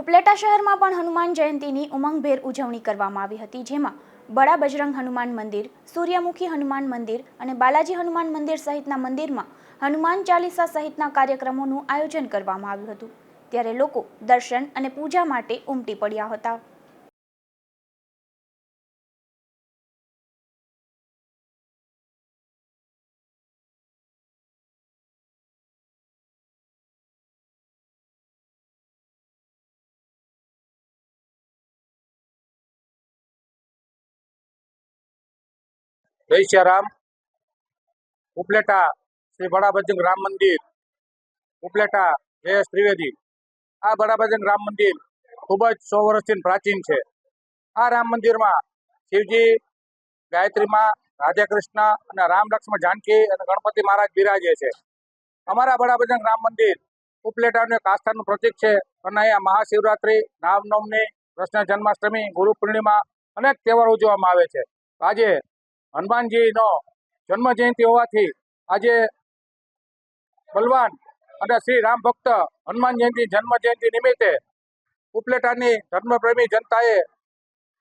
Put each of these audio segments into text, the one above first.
ઉપલેટા શહેરમાં પણ હનુમાન જયંતીની ઉમંગભેર ઉજવણી કરવામાં આવી હતી, જેમાં બડા બજરંગ હનુમાન મંદિર, સૂર્યમુખી હનુમાન મંદિર અને બાલાજી હનુમાન મંદિર સહિતના મંદિરમાં હનુમાન ચાલીસા સહિતના કાર્યક્રમોનું આયોજન કરવામાં આવ્યું હતું. ત્યારે લોકો દર્શન અને પૂજા માટે ઉમટી પડ્યા હતા. જય શ્રી રામ ઉપલેટા શ્રી બડાભજન રામ મંદિર. ઉપલેટા જયેશ ત્રિવેદી. આ બડાભજન રામ મંદિર ખૂબ જ સો વર્ષથી પ્રાચીન છે. આ રામ મંદિરમાં શિવજી, ગાયત્રીમાં રાધે કૃષ્ણ અને રામ લક્ષ્મણ જાનકી અને ગણપતિ મહારાજ બિરાજે છે. અમારા બડાભજન રામ મંદિર ઉપલેટાનું એક આસ્થાનું પ્રતીક છે. અને અહીંયા મહાશિવરાત્રિ, રામનવમી, કૃષ્ણ જન્માષ્ટમી ગુરુ પૂર્ણિમા અનેક તહેવારો ઉજવવામાં આવે છે. આજે હનુમાનજીનો જન્મ જયંતિ હોવાથી આજે બલવાન અને શ્રી રામ ભક્ત હનુમાન જયંતિ જન્મ જયંતિ નિમિત્તે ઉપલેટાની ધર્મપ્રેમી જનતાએ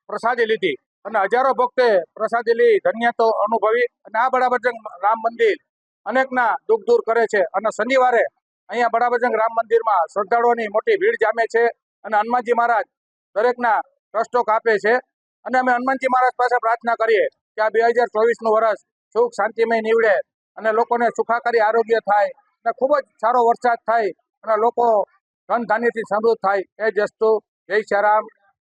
પ્રસાદી લીધી અને હજારો ભક્તે પ્રસાદી લઈ ધન્યતો અનુભવી અને આ બડા રામ મંદિર અનેકના દુઃખ દૂર કરે છે અને શનિવારે અહીંયા બડા રામ મંદિરમાં શ્રદ્ધાળુઓની મોટી ભીડ જામે છે અને હનુમાનજી મહારાજ દરેકના કષ્ટો કાપે છે. અને અમે હનુમાનજી મહારાજ પાસે પ્રાર્થના કરીએ કે આ બે હજાર ચોવીસનું વર્ષ સુખ શાંતિમય નીવડે અને લોકોને સુખાકારી આરોગ્ય થાય અને ખૂબ જ સારો વરસાદ થાય અને લોકો ધન ધાન્યથી સમૃદ્ધ થાય. એ જસ્તુ જય શ્રી રામ.